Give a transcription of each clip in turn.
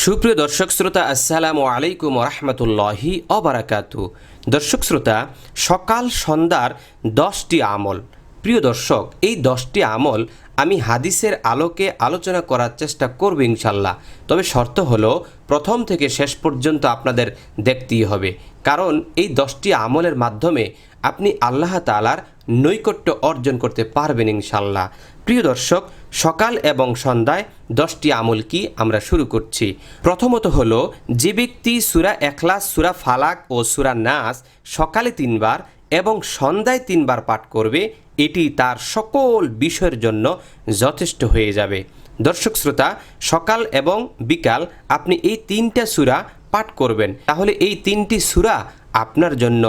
সুপ্রিয় দর্শক শ্রোতা, আসসালামু আলাইকুম রহমতুল্লাহি অবরাকাতু দর্শক শ্রোতা, সকাল সন্ধ্যার দশটি আমল। প্রিয় দর্শক, এই দশটি আমল আমি হাদিসের আলোকে আলোচনা করার চেষ্টা করব ইনশাল্লাহ তবে শর্ত হলো, প্রথম থেকে শেষ পর্যন্ত আপনাদের দেখতেই হবে। কারণ এই দশটি আমলের মাধ্যমে আপনি আল্লাহ তালার নৈকট্য অর্জন করতে পারবেন ইনশাল্লাহ প্রিয় দর্শক সকাল এবং সন্ধ্যায় দশটি আমল কি আমরা শুরু করছি। প্রথমত হলো, যে ব্যক্তি সুরা এখলাস, সুরা ফালাক ও সুরা নাস সকালে তিনবার এবং সন্ধ্যায় তিনবার পাঠ করবে, এটি তার সকল বিষয়ের জন্য যথেষ্ট হয়ে যাবে। দর্শক শ্রোতা, সকাল এবং বিকাল আপনি এই তিনটা সুরা পাঠ করবেন। তাহলে এই তিনটি সুরা আপনার জন্য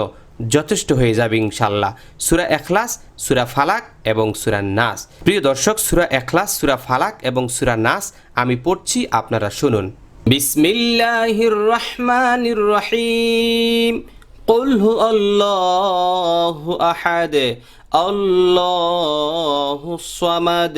যথেষ্ট হয়ে যাবে ইনশাল্লাহ সুরা এখলাস সুরা ফালাক এবং সুরা নাস প্রিয় দর্শক সুরা এখলাস সুরা ফালাক এবং সুরা নাস আমি পড়ছি আপনারা শুনুন বিসমিল্লাহির রহমানির রহিম قل هو الله أحد الله الصمد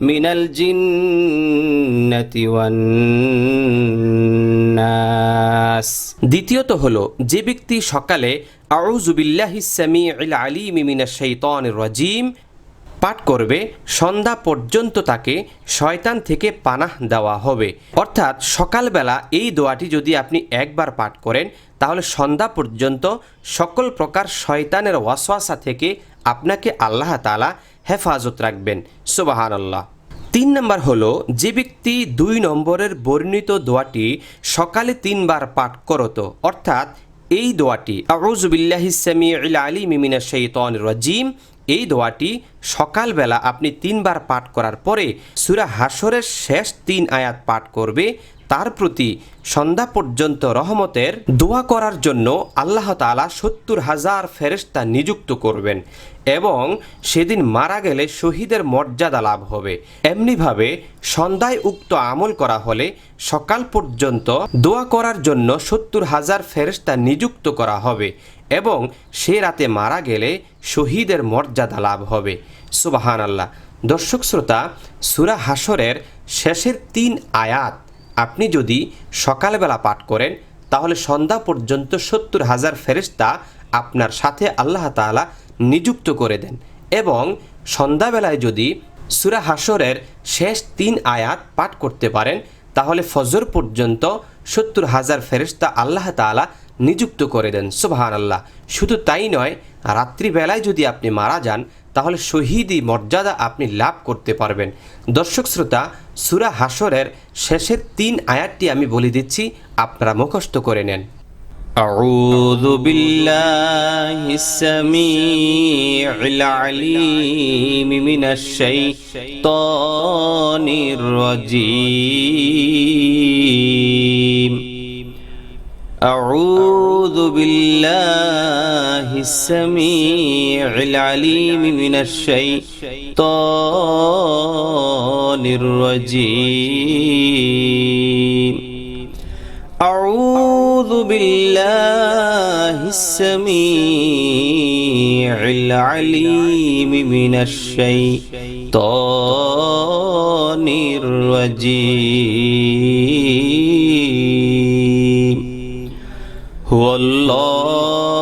من الجنة والناس নাস দ্বিতীয়ত হলো, যে ব্যক্তি সকালে আউজুবিল্লাহি সামিউল আলিম মিনাশ শাইতানির রাজিম পাঠ করবে, সন্ধ্যা পর্যন্ত তাকে শয়তান থেকে পানাহ দেওয়া হবে। অর্থাৎ সকালবেলা এই দোয়াটি যদি আপনি একবার পাঠ করেন, তাহলে সন্ধ্যা পর্যন্ত সকল প্রকার শয়তানের ওয়াসওয়াসা থেকে আপনাকে আল্লাহ আল্লাহতালা হেফাজত রাখবেন। সুবাহান আল্লাহ তিন নম্বর হলো, যে ব্যক্তি দুই নম্বরের বর্ণিত দোয়াটি সকালে তিনবার পাঠ করত, অর্থাৎ এই দোয়াটি আউজুবিল্লাহিসামি আলী মিমিনা শৈতন রাজিম এই দোয়াটি সকালবেলা আপনি তিনবার পাঠ করার পরে সুরা হাসরের শেষ তিন আয়াত পাঠ করবে তার প্রতি সন্ধ্যা পর্যন্ত রহমতের দোয়া করার জন্য আল্লাহ তালা সত্তর হাজার ফেরেস্তা নিযুক্ত করবেন এবং সেদিন মারা গেলে শহীদের মর্যাদা লাভ হবে। এমনিভাবে সন্ধ্যায় উক্ত আমল করা হলে সকাল পর্যন্ত দোয়া করার জন্য সত্তর হাজার ফেরেস্তা নিযুক্ত করা হবে এবং সে রাতে মারা গেলে শহীদের মর্যাদা লাভ হবে। সুবাহান আল্লাহ দর্শক শ্রোতা, সুরা হাসরের শেষের তিন আয়াত আপনি যদি সকালবেলা পাঠ করেন, তাহলে সন্ধ্যা পর্যন্ত সত্তর হাজার ফেরিস্তা আপনার সাথে আল্লাহ তালা নিযুক্ত করে দেন। এবং সন্ধ্যাবেলায় যদি সুরা হাসরের শেষ তিন আয়াত পাঠ করতে পারেন, তাহলে ফজর পর্যন্ত সত্তর হাজার ফেরিস্তা আল্লাহ তালা নিযুক্ত করে দেন। সুবাহান আল্লাহ শুধু তাই নয়, রাত্রিবেলায় যদি আপনি মারা যান তাহলে শহীদি মর্যাদা আপনি লাভ করতে পারবেন দর্শক শ্রোতা সুরা হাসরের শেষের তিন আয়াতটি আমি বলে দিচ্ছি আপনারা মুখস্থ করে নেন أعوذ بالله السميع العليم من الشيطان الرجيم أعوذ بالله السميع العليم من الشيطان الرجيم. أعوذ بالله السميع العليم من الشيطان الرجيم. هو الله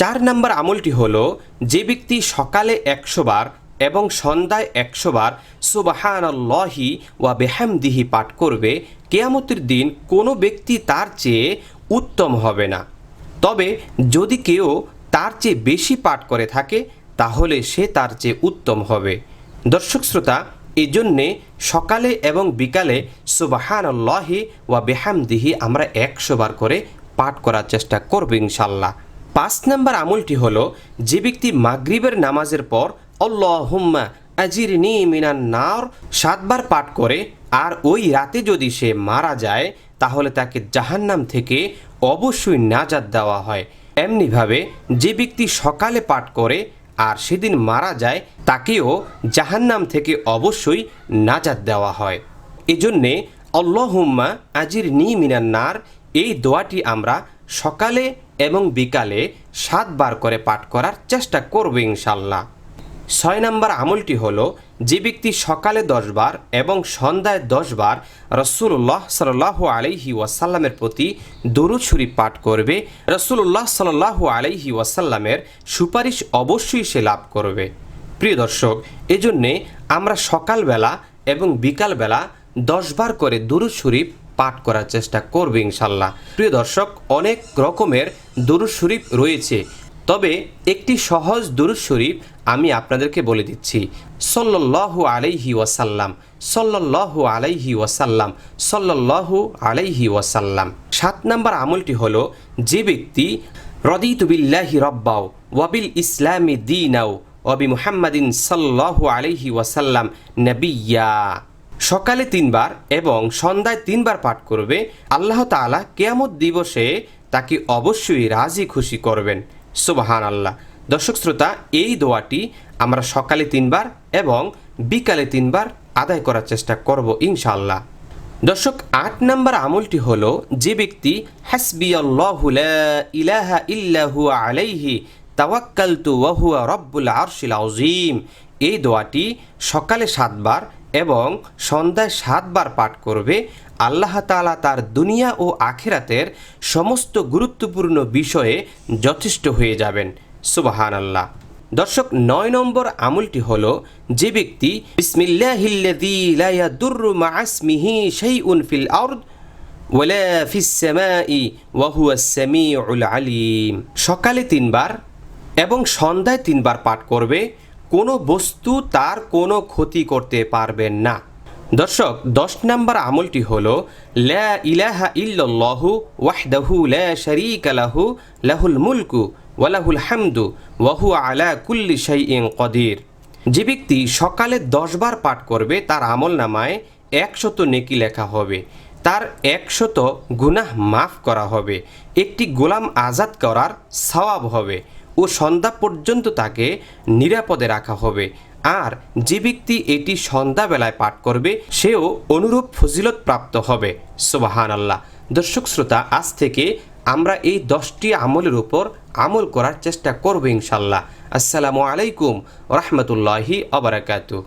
চার নম্বর আমলটি হল, যে ব্যক্তি সকালে একশো বার এবং সন্ধ্যায় একশো বার সুবাহানল্লাহি ওয়া বেহামদিহি পাঠ করবে, কেয়ামতের দিন কোনো ব্যক্তি তার চেয়ে উত্তম হবে না। তবে যদি কেউ তার চেয়ে বেশি পাঠ করে থাকে, তাহলে সে তার চেয়ে উত্তম হবে। দর্শক শ্রোতা, এজন্যে সকালে এবং বিকালে সুবাহানল্লাহি ওয়া বেহামদিহি আমরা একশো বার করে পাঠ করার চেষ্টা করব ইনশাল্লাহ পাঁচ নম্বর আমলটি হল, যে ব্যক্তি মাগরিবের নামাজের পর আল্লাহুম্মা আজির নি মিনান নার সাতবার পাঠ করে, আর ওই রাতে যদি সে মারা যায়, তাহলে তাকে জাহান্নাম থেকে অবশ্যই নাজাদ দেওয়া হয়। এমনিভাবে যে ব্যক্তি সকালে পাঠ করে আর সেদিন মারা যায়, তাকেও জাহান্নাম থেকে অবশ্যই নাজাদ দেওয়া হয়। এজন্যে আল্লাহুম্মা আজির নি মিনান্নার এই দোয়াটি আমরা সকালে এবং বিকালে সাতবার করে পাঠ করার চেষ্টা করবে ইনশাল্লাহ। ছয় নম্বর আমলটি হল, যে ব্যক্তি সকালে দশবার এবং সন্ধ্যায় দশবার রসুল্লাহ সাল্লাহ আলাইহি ওয়াসাল্লামের প্রতি দরুদ শরীফ পাঠ করবে রসুল্লাহ সাল্লাহ আলাইহি ওয়াসাল্লামের সুপারিশ অবশ্যই সে লাভ করবে। প্রিয় দর্শক, এজন্যে আমরা সকালবেলা এবং বিকালবেলা দশবার করে দুরুদ শরীফ পাঠ করার চেষ্টা করবে ইনশাল্লাহ। প্রিয় দর্শক, অনেক রকমের দুরুদ শরীফ রয়েছে। তবে একটি সহজ দুরুদ শরীফ আমি আপনাদেরকে বলে দিচ্ছি। সল্লাল্লাহু আলাইহি ওয়াসাল্লাম, সল্লাল্লাহু আলাইহি ওয়াসাল্লাম, সল্লাল্লাহু আলাইহি ওয়াসাল্লাম। সাত নম্বর আমলটি হলো, যে ব্যক্তি, রদিতু বিল্লাহি রব্বাও ওয়াবিল ইসলামি দিনাও ওয়াবি মুহাম্মাদিন সাল্লাল্লাহু আলাইহি ওয়াসাল্লাম নবিয়া। সকালে তিনবার এবং সন্ধ্যায় তিনবার পাঠ করবে। আল্লাহ তাআলা কেয়ামত দিবসে তাকে অবশ্যই রাজি খুশি করবেন। সুবাহান আল্লাহ দর্শক শ্রোতা, এই দোয়াটি আমরা সকালে তিনবার এবং বিকালে তিনবার আদায় করার চেষ্টা করব ইনশাল্লাহ দর্শক, আট নম্বর আমলটি হলো, যে ব্যক্তি হাসবি ইলাহা ইল্লাহু আলাইহি তাওয়াক্কালতু ওয়া হুয়া রব্বুল আরশিল আযীম এই দোয়াটি সকালে সাতবার এবং সন্ধ্যায় সাতবার পাঠ করবে, আল্লাহ তাআলা তার দুনিয়া ও আখেরাতের সমস্ত গুরুত্বপূর্ণ বিষয়ে যথেষ্ট হয়ে যাবেন। সুবাহান আল্লাহ দর্শক, নয় নম্বর আমলটি হলো যে ব্যক্তি সকালে তিনবার এবং সন্ধ্যায় তিনবার পাঠ করবে কোনো বস্তু তার কোনো ক্ষতি করতে পারবেন না। দর্শক, দশ নম্বর আমলটি হল ওয়াহু আলা কদির। যে ব্যক্তি সকালে দশবার পাঠ করবে, তার আমল নামায় একশত নেকি লেখা হবে। তার একশত গুনাহ মাফ করা হবে। একটি গোলাম আজাদ করার সওয়াব হবে। ও সন্ধ্যা পর্যন্ত তাকে নিরাপদে রাখা হবে। আর যে ব্যক্তি এটি সন্ধ্যাবেলায় পাঠ করবে, সেও অনুরূপ ফজিলত প্রাপ্ত হবে। সোবাহান আল্লাহ দর্শক শ্রোতা, আজ থেকে আমরা এই দশটি আমলের উপর আমল করার চেষ্টা করব ইনশাল্লাহ। আসসালামু আলাইকুম রহমতুল্লাহি আবরাকাতু